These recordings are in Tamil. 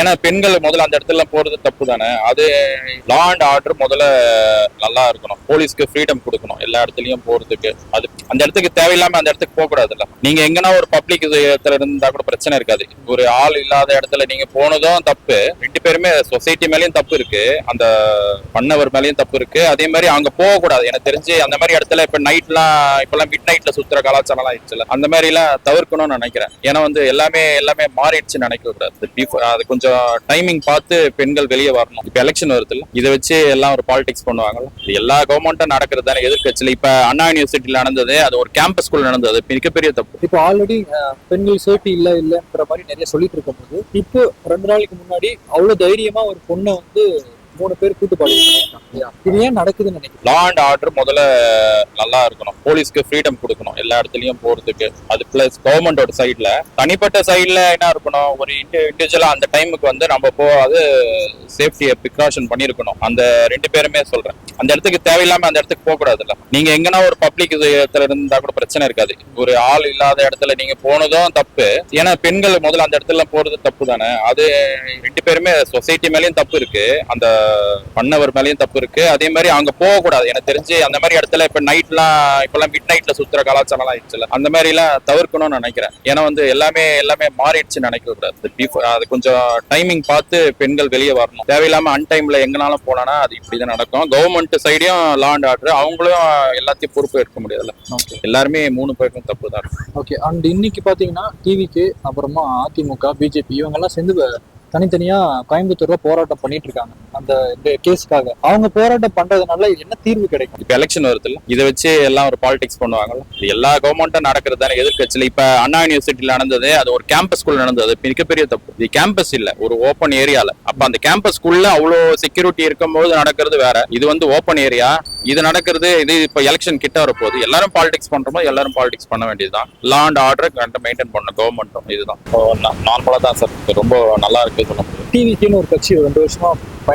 ஏன்னா பெண்கள் முதல்ல அந்த இடத்துல போறது தப்பு தானே அது லா அண்ட் ஆர்டர் முதல்ல நல்லா இருக்கணும். போலீஸ்க்கு ஃப்ரீடம் கொடுக்கணும். எல்லா இடத்துலயும் போறதுக்கு. அது அந்த இடத்துக்கு தேவையில்லாம அந்த இடத்துக்கு போக கூடாதுல்ல நீங்க எங்கன்னா ஒரு பப்ளிக் இடத்துல இருந்தா கூட பிரச்சனை இருக்காது. ஒரு ஆள் இல்லாத இடத்துல நீங்க போனதும் தப்பு. ரெண்டு பேருமே சொசைட்டி மேலயும் தப்பு இருக்கு. அந்த பண்ணவர் மேலயும் தப்பு இருக்கு. அதே மாதிரி அங்க போக கூடாது எனக்கு தெரிஞ்சு அந்த மாதிரி இடத்துல இப்ப நைட்லாம் இப்பெல்லாம் மிட் நைட்ல சுத்துற கலாச்சாரம்லாம் ஆயிடுச்சுல அந்த மாதிரி எல்லாம் தவிர்க்கணும்னு நினைக்கிறேன். ஏன்னா வந்து எல்லாமே எல்லாமே மாறிடுச்சுன்னு நினைக்க கூடாது அது கொஞ்சம் கொஞ்சம் டைமிங் பார்த்து பெண்கள் வெளியே வரணும். இப்ப எலெக்ஷன் வருது இல்லை இதை வச்சு எல்லாம் ஒரு பாலிடிக்ஸ் பண்ணுவாங்கல்ல. இது எல்லா கவர்மெண்ட்டும் நடக்கிறது தானே எதிர்கட்சியில இப்ப அண்ணா யூனிவர்சிட்டியில நடந்தது அது ஒரு கேம்பஸ் ஸ்கூல் நடந்தது. மிகப்பெரிய தப்பு. இப்போ ஆல்ரெடி பெண்கள் சேஃப்டி இல்ல இல்லன்ற மாதிரி நிறைய சொல்லிட்டு இருக்கும்போது இப்போ ரெண்டு நாளைக்கு முன்னாடி அவ்வளவு தைரியமா ஒரு பொண்ணை வந்து மூணு பேர் கூட்டு பாடிருக்காங்க இது ஏன் நடக்குதுன்னு நினைக்கிறேன் லா அண்ட் ஆர்டர் முதல்ல நல்லா இருக்கணும். போலீஸ்க்கு ஃப்ரீடம் கொடுக்கணும். எல்லா இடத்துலயும் போறதுக்கு. அது பிளஸ் கவர்மெண்டோட சைட்ல தனிப்பட்ட சைட்ல என்ன இருக்கணும்? ஒரு இண்டிவிஜுவலா அந்த டைமுக்கு வந்து நம்ம போ அது சேஃப்டியை ப்ரிகாஷன் பண்ணியிருக்கணும். அந்த ரெண்டு பேருமே சொல்றேன். அந்த இடத்துக்கு தேவையில்லாம அந்த இடத்துக்கு போக கூடாதுல்ல நீங்க எங்கன்னா ஒரு பப்ளிக் இடத்துல இருந்தா கூட பிரச்சனை இருக்காது. ஒரு ஆள் இல்லாத இடத்துல நீங்க போனதும் தப்பு. ஏன்னா பெண்கள் முதல்ல அந்த இடத்துல போறது தப்பு தானே அது ரெண்டு பேருமே சொசைட்டி மேலயும் தப்பு இருக்கு. அந்த பண்ணவர் மேலயும் தப்பு இருக்கு. அதே மாதிரி அங்க போக கூடாது எனக்கு தெரிஞ்சு அந்த மாதிரி இடத்துல இப்ப நைட்லாம் இப்பெல்லாம் மிட் நைட்ல சுத்துற கலாச்சாரம்லாம் ஆயிடுச்சுல அந்த மாதிரி எல்லாம் தவிர்க்கணும்னு நினைக்கிறேன். ஏன்னா வந்து எல்லாமே எல்லாமே மாறிடுச்சுன்னு நினைக்க கூடாது. அது கொஞ்சம் டைமிங் பார்த்து பெண்கள் வெளியே வரணும். தேவையில்லாம அன்டைம்ல எங்கனாலும் போனா அது இப்படிதான் நடக்கும். கவர்மெண்ட் சைடையும் லா அண்ட் ஆர்டர் அவங்களும் எல்லாத்தையும் பொறுப்பு எடுக்க முடியாதுல்ல. எல்லாருமே மூணு பேருக்கும் தப்பு தான் ஓகே அண்ட் இன்னைக்கு பாத்தீங்கன்னா டிவிக்கு அப்புறமா அதிமுக பிஜேபி இவங்க எல்லாம் சேர்ந்து தனித்தனியா கோயம்புத்தூர்ல போராட்டம் பண்ணிட்டு இருக்காங்க. அந்த கேஸுக்காக. அவங்க போராட்டம் பண்றதுனால என்ன தீர்வு கிடைக்கும்? இப்ப எலெக்ஷன் வருதுல்ல. இதை வச்சு எல்லாம் ஒரு பாலிடிக்ஸ் பண்ணுவாங்கல்ல. இது எல்லா கவர்மெண்ட்டும் நடக்கிறது தானே எதிர்கட்சியில இப்ப அண்ணா யூனிவர்சிட்டியில நடந்தது அது ஒரு கேம்பஸ் ஸ்கூல் நடந்தது. மிகப்பெரிய தப்பு. இது கேம்பஸ் இல்ல ஒரு ஓப்பன் ஏரியால அப்ப அந்த கேம்பஸ் ஸ்கூல்ல அவ்வளோ செக்யூரிட்டி இருக்கும்போது நடக்கிறது வேற. இது வந்து ஓப்பன் ஏரியா இது நடக்கிறது இது இப்ப எலெக்ஷன் கிட்ட வரப்போகுது. எல்லாரும் பாலிடிக்ஸ் பண்றோமோ எல்லாரும் பாலிடிக்ஸ் பண்ண வேண்டியதுதான். லா அண்ட் ஆர்டர் கரெக்டாக மெயின்டைன் பண்ணணும். கவர்மெண்ட்டும் இதுதான். நார்மலா தான் சார். ரொம்ப நல்லா இருக்கு சொல்ல முடியும். டிவிக்குன்னு ஒரு கட்சி ரெண்டு வருஷமா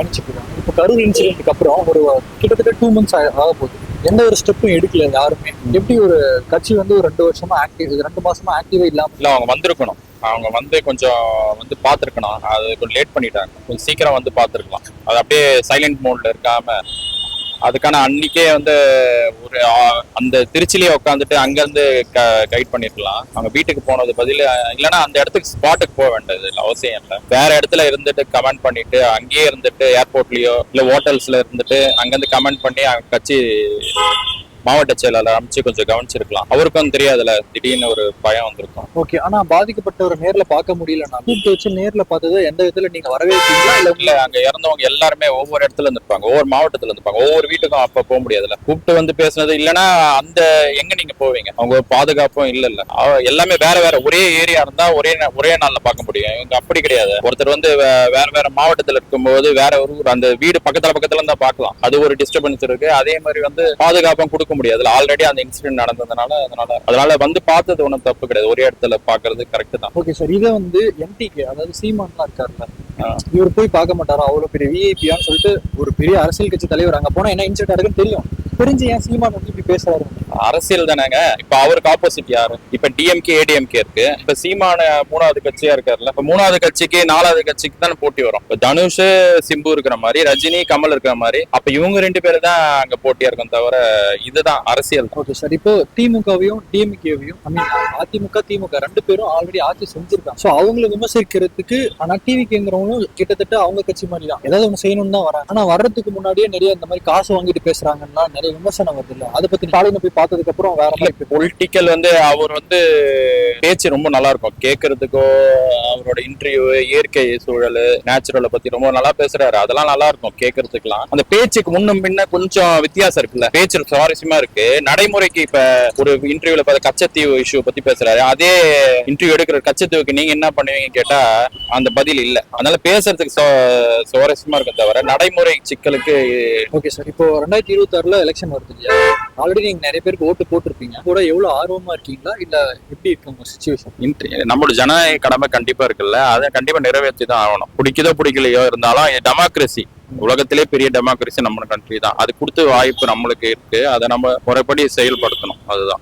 பயணிச்சுட்டு இருக்காங்க இப்போ கரூர் இன்சிடென்ட்க்கு அப்புறம் ஒரு கிட்டத்தட்ட டூ மந்த்ஸ் ஆக போகுது எந்த ஒரு ஸ்டெப்பும் எடுக்கல யாருமே. எப்படி ஒரு கட்சி வந்து ஒரு ரெண்டு வருஷமா ஆக்டிவ் ரெண்டு மாசமா ஆக்டிவே இல்லாம இல்ல அவங்க வந்திருக்கணும். அவங்க வந்து கொஞ்சம் வந்து பார்த்துருக்கணும். அது கொஞ்சம் லேட் பண்ணிட்டாங்க. கொஞ்சம் சீக்கிரம் வந்து பார்த்துருக்கலாம். அது அப்படியே சைலண்ட் மோட்ல இருக்காம அதுக்கான அன்னைக்கே வந்து ஒரு அந்த திருச்சிலேயே உட்காந்துட்டு அங்கேருந்து க கைட் பண்ணிருக்கலாம். அவங்க வீட்டுக்கு போனது பதில் இல்லைன்னா அந்த இடத்துக்கு ஸ்பாட்டுக்கு போக வேண்டியது இல்லை அவசியம் இல்லை. வேற இடத்துல இருந்துட்டு கமெண்ட் பண்ணிட்டு அங்கேயே இருந்துட்டு ஏர்போர்ட்லயோ இல்லை ஹோட்டல்ஸ்ல இருந்துட்டு அங்கேருந்து கமெண்ட் பண்ணி அவங்க கட்சி மாவட்ட செயலாளர் அமைச்சு கொஞ்சம் கவனிச்சிருக்கலாம். அவருக்கும் தெரியாதுல திடீர்னு ஒரு பயம் வந்திருக்கும். ஓகே ஆனா பாதிக்கப்பட்டவரை நேர்ல பார்க்க முடியலன்னா கூப்பிட்டு வச்சு நேர்ல பார்த்தது எந்த விதத்துல நீங்க வரவே இல்ல இல்ல அங்க இறந்தவங்க எல்லாருமே ஒவ்வொரு இடத்துல இருந்திருப்பாங்க ஒவ்வொரு மாவட்டத்துல இருந்திருப்பாங்க ஒவ்வொரு வீட்டுக்கும் அப்ப போக முடியாதுல்ல கூப்பிட்டு வந்து பேசுனது இல்லைன்னா அந்த எங்க நீங்க போவீங்க? அவங்க பாதுகாப்பும் இல்ல இல்ல. எல்லாமே வேற வேற ஒரே ஏரியா இருந்தா ஒரே ஒரே நாள்ல பார்க்க முடியும். இவங்க அப்படி கிடையாது. ஒருத்தர் வந்து வேற வேற மாவட்டத்துல இருக்கும்போது வேற ஒரு அந்த வீடு பக்கத்துல பக்கத்துல இருந்தா பார்க்கலாம். அது ஒரு டிஸ்டர்பன்ஸ் இருக்கு. அதே மாதிரி வந்து பாதுகாப்பும் கொடுக்க முடியாதுல்ல ஆல்ரெடி அந்த இன்சிடென்ட் நடந்ததுனால அதனால அதனால வந்து பார்த்தது ஒன்றும் தப்பு கிடையாது. ஒரே இடத்துல பாக்குறது கரெக்ட் தான். ஓகே சார் இதை வந்து எம்டிக்கு அதாவது சீமான்லாம் இருக்காருல்ல. இவர் போய் பார்க்க மாட்டாரா? அவ்வளவு பெரிய விஐபியான்னு சொல்லிட்டு ஒரு பெரிய அரசியல் கட்சி தலைவர் அங்க போனா என்ன இன்சிடென்ட் இருக்குன்னு தெரியும். தெரிஞ்சு ஏன் சீமான் வந்து இப்படி பேசுறாரு? அரசியல் தானேங்க. இப்ப அவருக்கு ஆப்போசிட் யாரு? இப்ப டிஎம்கே ஏடிஎம்கே இருக்கு. இப்ப சீமான மூணாவது கட்சியா இருக்காருல்ல இப்ப மூணாவது கட்சிக்கு நாலாவது கட்சிக்கு தானே போட்டி வரும். இப்ப தனுஷ் சிம்பு இருக்கிற மாதிரி ரஜினி கமல் இருக்கிற மாதிரி அப்ப இவங்க ரெண்டு பேரும் தான் அங்க போட்டியா இருக்கும் தவிர இதுதான் அரசியல். ஓகே சார் இப்போ திமுகவையும் டிஎம்கேவையும் ஐ மீன் அதிமுக திமுக ரெண்டு பேரும் ஆல்ரெடி ஆட்சி செஞ்சிருக்காங்க. ஸோ அவங்கள விமர்சிக்கிறதுக்கு ஆனா டிவிக்குங்கிறவங்களும் கிட்டத்தட்ட அவங்க கட்சி மாதிரி தான். ஏதாவது ஒன்று செய்யணும்னு தான் வராங்க. ஆனா வர்றதுக்கு முன்னாடியே நிறைய இந்த மாதிரி காசு வாங்கிட்டு பேசுறாங்கன்னா நிறைய விமர்சனம் வருது இல்ல. அதை பத்தி ஸ்டாலினை போய் பார்த்ததுக்கு அப்புறம் வேற மாதிரி பொலிட்டிக்கல் வந்து அவர் வந்து பேச்சு ரொம்ப நல்லா இருக்கும். கேட்கறதுக்கோ அவரோட இன்டர்வியூ இயற்கை சூழல் நேச்சுரலை பத்தி ரொம்ப நல்லா பேசுறாரு. அதெல்லாம் நல்லா இருக்கும் கேட்கறதுக்குலாம் அந்த பேச்சுக்கு முன்னும் பின்ன கொஞ்சம் வித்தியாசம் இருக்குல்ல. பேச்சு சுவாரஸ்யமா இருக்கு. நடைமுறைக்கு இப்ப ஒரு இன்டர்வியூல பார்த்த கச்சத்தீவு இஷ்யூ பத்தி பேசுறாரு. அதே இன்டர்வியூ எடுக்கிற கச்சத்தீவுக்கு நீங்க என்ன பண்ணுவீங்க கேட்டா அந்த பதில் இல்ல. அதனால பேசுறதுக்கு சுவா- சுவாரஸ்யமா இருக்கும் தவிர நடைமுறை சிக்கலுக்கு ஓகே சார் இப்போ ரெண்டாயிரத்தி இருபத்தி ஆறுல எலெக்ஷன் வருது இல்லையா? ஆல்ரெடி நீங்க நிறைய பேருக்கு ஓட்டு போட்டிருப்பீங்க. கூட எவ்வளவு ஆர்வமா இருக்கீங்களா? இல்ல எப்படி இருக்கு உங்க சுச்சுவேஷன் இன்ட்ரி- நம்மளோட ஜனநாயக கடமை கண்டிப்பா இருக்குல்ல. அதை கண்டிப்பா நிறைவேற்றி தான் ஆகணும். பிடிக்குதோ பிடிக்கலையோ இருந்தாலும் டெமோக்ரஸி உலகத்திலே பெரிய டெமோக்ரஸி நம்ம கண்ட்ரி தான். அது கொடுத்து வாய்ப்பு நம்மளுக்கு இருக்கு. அதை நம்ம முறைப்படி செயல்படுத்தணும். அதுதான்.